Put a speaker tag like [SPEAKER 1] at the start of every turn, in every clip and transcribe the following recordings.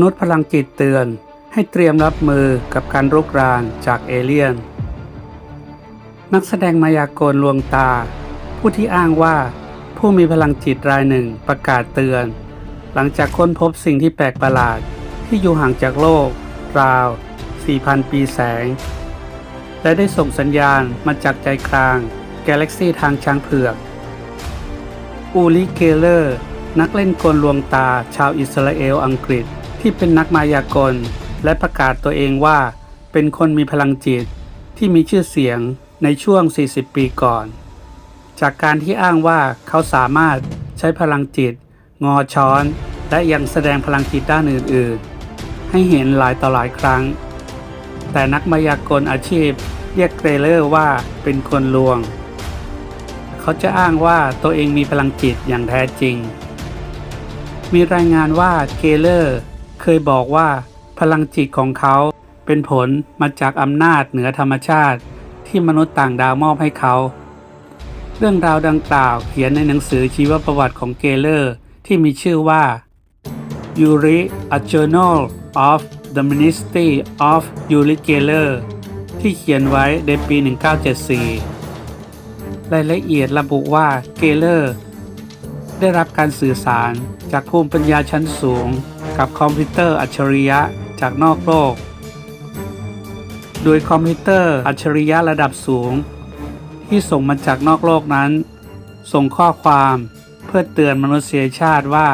[SPEAKER 1] มนุษย์พลังจิตเตือน ให้เตรียมรับมือกับการรุกรานจากเอเลี่ยน นักแสดงมายากลลวงตา ผู้ที่อ้างว่าผู้มีพลังจิตรายหนึ่งประกาศเตือน หลังจากค้นพบสิ่งที่แปลกประหลาดที่อยู่ห่างจากโลก ราว 4,000 ปีแสง และได้ส่งสัญญาณมาจากใจกลาง กาแล็กซีทางช้างเผือกอูลิเกเลอร์ นักเล่นกลลวงตาชาวอิสราเอลอังกฤษ ที่เป็นนักมายากล และประกาศตัวเองว่า เป็นคนมีพลังจิตที่มีชื่อเสียงในช่วง 40 ปีก่อน จากการที่อ้างว่าเขาสามารถใช้พลังจิต งอช้อน และยังแสดงพลังจิตด้านอื่น ๆ ให้เห็นหลายต่อหลายครั้ง แต่นักมายากลอาชีพเรียกเกรเลอร์ว่าเป็นคนลวง เขาจะอ้างว่าตัวเองมีพลังจิตอย่างแท้จริง มีรายงานว่าเกเลอร์ เคยบอกว่าพลังจิตของเขาเป็นผลมาจากอำนาจเหนือธรรมชาติ ที่มนุษย์ต่างดาวมอบให้เขา เรื่องราวดังกล่าวเขียนในหนังสือชีวประวัติของเกเลอร์ที่มีชื่อว่า Yuri A Journal of the Ministry of Yuri Geller ที่เขียนไว้ในปี 1974 รายละเอียดระบุว่าเกเลอร์ได้รับการสื่อสารจากภูมิปัญญาชั้นสูง กับคอมพิวเตอร์อัจฉริยะจากนอกโลก โดยคอมพิวเตอร์อัจฉริยะระดับสูง ที่ส่งมาจากนอกโลกนั้น ส่งข้อความเพื่อเตือนมนุษยชาติว่า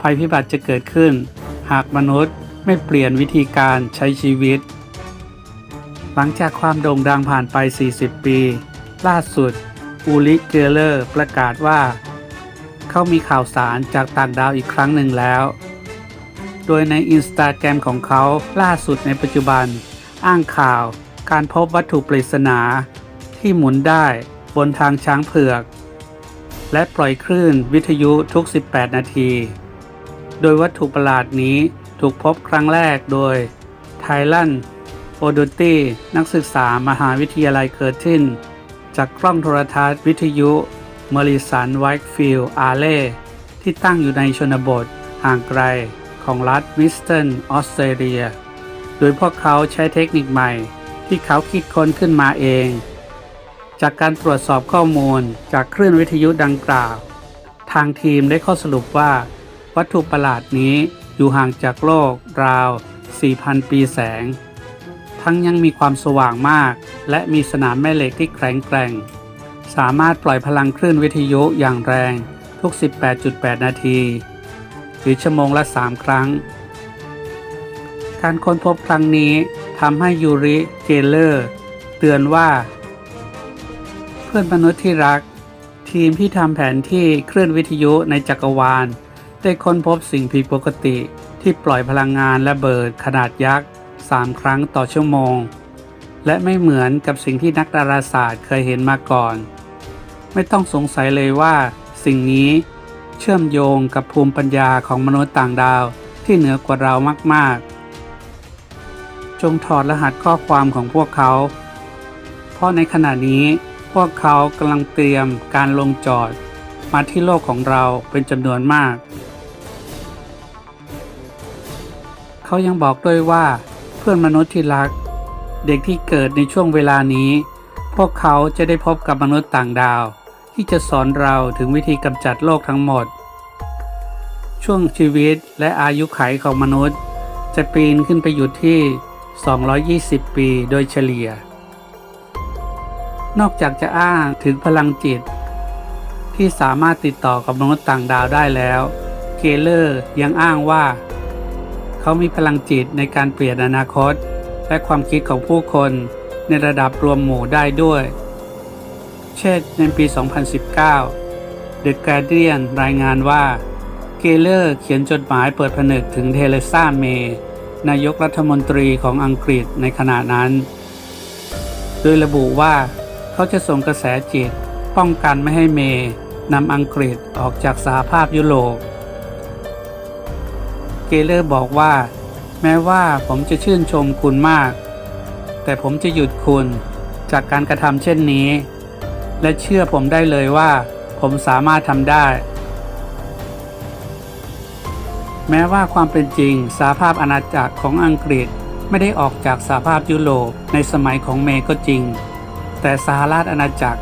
[SPEAKER 1] ภัยพิบัติจะเกิดขึ้น หากมนุษย์ไม่เปลี่ยนวิธีการใช้ชีวิต หลังจากความโด่งดังผ่านไป 40 ปี ล่าสุด อูลิเกเลอร์ประกาศว่า เขามีข่าวสารจากต่างดาวอีกครั้งหนึ่งแล้ว โดยในอินสตาแกรมของเขาล่าสุดในปัจจุบัน อ้างข่าว การพบวัตถุปริศนา ที่หมุนได้บนทางช้างเผือก และปล่อยคลื่นวิทยุทุก 18 นาที โดยวัตถุประหลาดนี้ถูกพบครั้งแรกโดยไทลันโอดูตี้นักศึกษามหาวิทยาลัยเคิร์ติน จากกล้องโทรทัศน์วิทยุเมริสันไวท์ฟิลด์อาเล่ที่ตั้งอยู่ในชนบทห่างไกล ของรัฐวิสตันออสเตรเลีย โดยพวกเขาใช้เทคนิคใหม่ที่เขาคิดค้นขึ้นมาเอง จากการตรวจสอบข้อมูลจากคลื่นวิทยุดังกล่าว ทางทีมได้ข้อสรุปว่า วัตถุประหลาดนี้อยู่ห่างจากโลกราว 4,000 ปีแสง ทั้งยังมีความสว่างมาก และมีสนามแม่เหล็กที่แข็งแกร่ง สามารถปล่อยพลังคลื่นวิทยุอย่างแรงทุก 18.8 นาที หรือชั่วโมงละ 3 ครั้ง การค้นพบครั้งนี้ทำให้ยูริเกเลอร์ เตือนว่า เพื่อนมนุษย์ที่รัก ทีมที่ทำแผนที่คลื่นวิทยุในจักรวาล ได้ค้นพบสิ่งผิดปกติที่ปล่อยพลังงานระเบิดขนาดยักษ์ 3 ครั้งต่อชั่วโมง และไม่เหมือนกับสิ่งที่นักดาราศาสตร์เคยเห็นมาก่อน ไม่ต้องสงสัยเลยว่า สิ่งนี้ เชื่อมโยงกับภูมิปัญญาของมนุษย์ต่างดาวที่เหนือกว่าเรามาก ๆ จงถอดรหัสข้อความของพวกเขา เพราะในขณะนี้พวกเขากำลังเตรียมการลงจอด มาที่โลกของเราเป็นจำนวนมาก เขายังบอกด้วยว่าเพื่อนมนุษย์ที่รัก เด็กที่เกิดในช่วงเวลานี้ พวกเขาจะได้พบกับมนุษย์ต่างดาว ที่จะสอนเราถึงวิธีกำจัดโลกทั้งหมด ช่วงชีวิตและอายุขัยของมนุษย์ จะปีนขึ้นไปอยู่ที่ 220 ปีโดยเฉลี่ย นอกจากจะอ้างถึงพลังจิต ที่สามารถติดต่อกับมนุษย์ต่างดาวได้แล้ว เกเลอร์ยังอ้างว่า เขามีพลังจิตในการเปลี่ยนอนาคต และความคิดของผู้คนในระดับรวมหมู่ได้ด้วย เช่นในปี 2019 The Guardian รายงานว่า เกเลอร์เขียนจดหมายเปิดผนึกถึงเทเลซ่าเมย์นายกรัฐมนตรีของอังกฤษในขณะนั้น โดยระบุว่าเขาจะส่งกระแสจิตป้องกันไม่ให้เมย์นำอังกฤษออกจากสหภาพยุโรป เกเลอร์บอกว่า แม้ว่าผมจะชื่นชมคุณมาก แต่ผมจะหยุดคุณจากการกระทำเช่นนี้ และเชื่อผมได้เลยว่า ผมสามารถทำได้ แม้ว่าความเป็นจริงสหภาพอาณาจักรของอังกฤษไม่ได้ออกจากสหภาพยุโรปในสมัยของเมย์ก็จริง แต่สหราชอาณาจักร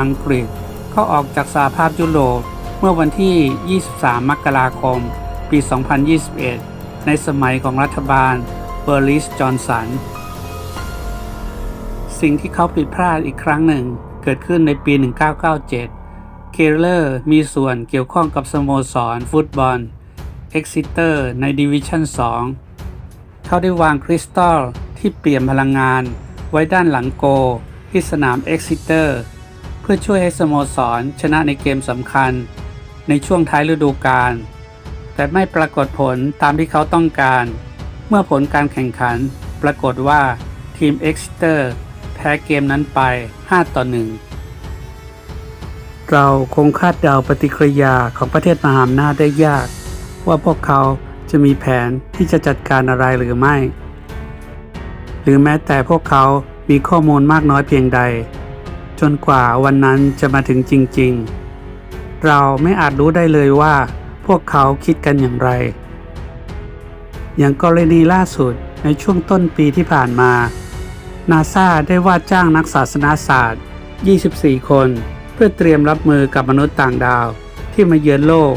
[SPEAKER 1] อังกฤษก็ออกจากสหภาพยุโรปเมื่อวันที่ 23 มกราคม ปี 2021 ในสมัยของรัฐบาลเบอร์ลิส จอห์นสัน สิ่งที่เขาผิดพลาดอีกครั้งหนึ่ง เกิดขึ้นในปี 1997 เคเลอร์มีส่วนเกี่ยวข้องกับสโมสรฟุตบอลเอ็กซิเตอร์ในดิวิชั่น 2 เขาได้วางคริสตัลที่เปลี่ยนพลังงานไว้ด้านหลังโกที่สนามเอ็กซิเตอร์เพื่อช่วยให้สโมสรชนะในเกมสำคัญ ในช่วงท้ายฤดูกาลแต่ไม่ปรากฏผลตามที่เขาต้องการ เมื่อผลการแข่งขัน ปรากฏว่าทีมเอ็กซิเตอร์ พ้เกมนั้นไป 5 ต่อ 1 เราคงคาดเดาปฏิกิริยาของประเทศมหาอำนาจได้ยาก ว่าพวกเขาจะมีแผนที่จะจัดการอะไรหรือไม่ หรือแม้แต่พวกเขามีข้อมูลมากน้อยเพียงใด จนกว่าวันนั้นจะมาถึงจริง ๆ เราไม่อาจรู้ได้เลยว่า พวกเขาคิดกันอย่างไร อย่างกรณีล่าสุดในช่วงต้นปีที่ผ่านมา นาซาได้ว่าจ้างนักศาสนาศาสตร์ 24 คน เพื่อเตรียมรับมือกับมนุษย์ต่างดาวที่มาเยือนโลก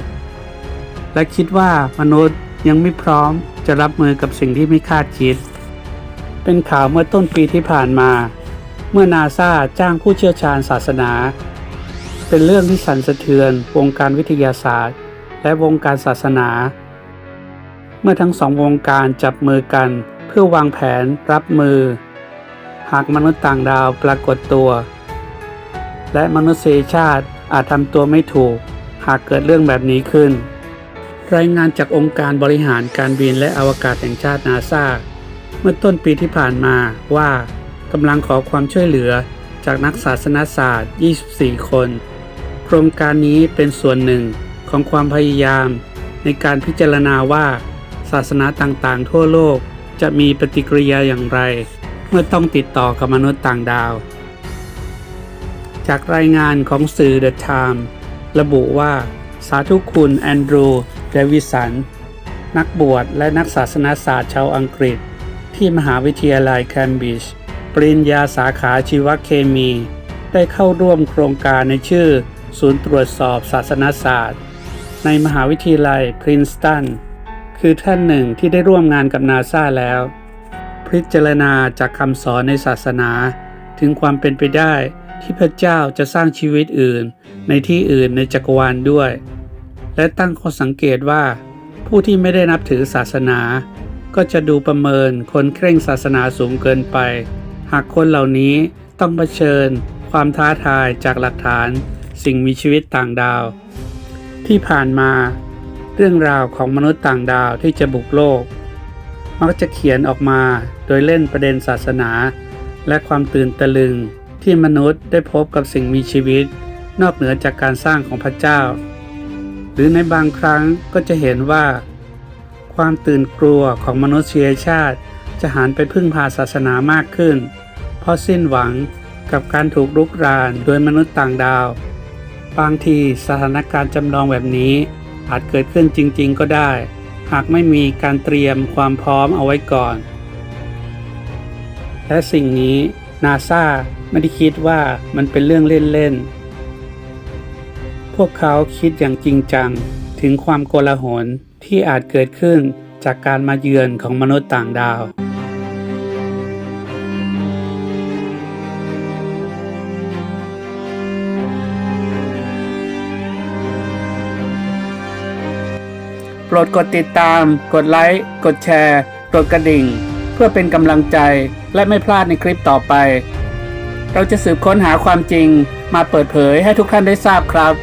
[SPEAKER 1] และคิดว่ามนุษย์ยังไม่พร้อมจะรับมือกับสิ่งที่ไม่คาดคิด เป็นข่าวเมื่อต้นปีที่ผ่านมา เมื่อนาซาจ้างผู้เชี่ยวชาญศาสนา เป็นเรื่องที่สั่นสะเทือนวงการวิทยาศาสตร์ และวงการศาสนา เมื่อทั้งสองวงการจับมือกันเพื่อวางแผนรับมือ หากมนุษย์ต่างดาวปรากฏตัว และมนุษยชาติอาจทำตัวไม่ถูก หากเกิดเรื่องแบบนี้ขึ้น รายงานจากองค์การบริหารการบินและอวกาศแห่งชาตินาซาเมื่อต้นปีที่ผ่านมาว่ากำลังขอความช่วยเหลือจากนักศาสนศาสตร์ 24 คน โครงการนี้เป็นส่วนหนึ่งของความพยายาม ในการพิจารณาว่า ศาสนาต่างๆ ทั่วโลกจะมีปฏิกิริยาอย่างไร เมื่อต้องติดต่อกับมนุษย์ต่างดาว จากรายงานของสื่อ The Time ระบุว่า สาธุคุณแอนดรูว์เดวิสัน นักบวชและนักศาสนาศาสตร์ชาวอังกฤษ ที่มหาวิทยาลัยแคมบริดจ์ปริญญาสาขาชีวเคมี ได้เข้าร่วมโครงการในชื่อ ศูนย์ตรวจสอบศาสนาศาสตร์ ในมหาวิทยาลัยพรินสตันคือท่านหนึ่งที่ได้ร่วมงานกับนาซาแล้ว พิจารณาจากคำสอนในศาสนา ถึงความเป็นไปได้ที่พระเจ้าจะสร้างชีวิตอื่น ในที่อื่นในจักรวาลด้วย และตั้งข้อสังเกตว่า ผู้ที่ไม่ได้นับถือศาสนา ก็จะดูประเมินคนเคร่งศาสนาสูงเกินไป หากคนเหล่านี้ต้องเผชิญ ความท้าทายจากหลักฐาน สิ่งมีชีวิตต่างดาว ที่ผ่านมา เรื่องราวของมนุษย์ต่างดาวที่จะบุกโลก มักจะเขียนออกมา โดยเล่นประเด็นศาสนา และความตื่นตะลึง ที่มนุษย์ได้พบกับสิ่งมีชีวิต นอกเหนือจากการสร้างของพระเจ้า หรือในบางครั้งก็จะเห็นว่า ความตื่นกลัวของมนุษยชาติ จะหันไปพึ่งพาศาสนามากขึ้น เพราะสิ้นหวังกับการถูกรุกรานโดยมนุษย์ต่างดาว บางทีสถานการณ์จำลองแบบนี้ อาจเกิดขึ้นจริง ๆ ก็ได้ หากไม่มีการเตรียมความพร้อมเอาไว้ก่อน และสิ่งนี้นาซาไม่ได้คิดว่ามันเป็นเรื่องเล่นๆ พวกเขาคิดอย่างจริงจังถึงความโกลาหลที่อาจเกิดขึ้นจากการมาเยือนของมนุษย์ต่างดาว โปรดกดติดตาม กดไลค์ กดแชร์ กดกระดิ่ง เพื่อเป็นกำลังใจและไม่พลาดในคลิปต่อไป เราจะสืบค้นหาความจริงมาเปิดเผยให้ทุกท่านได้ทราบครับ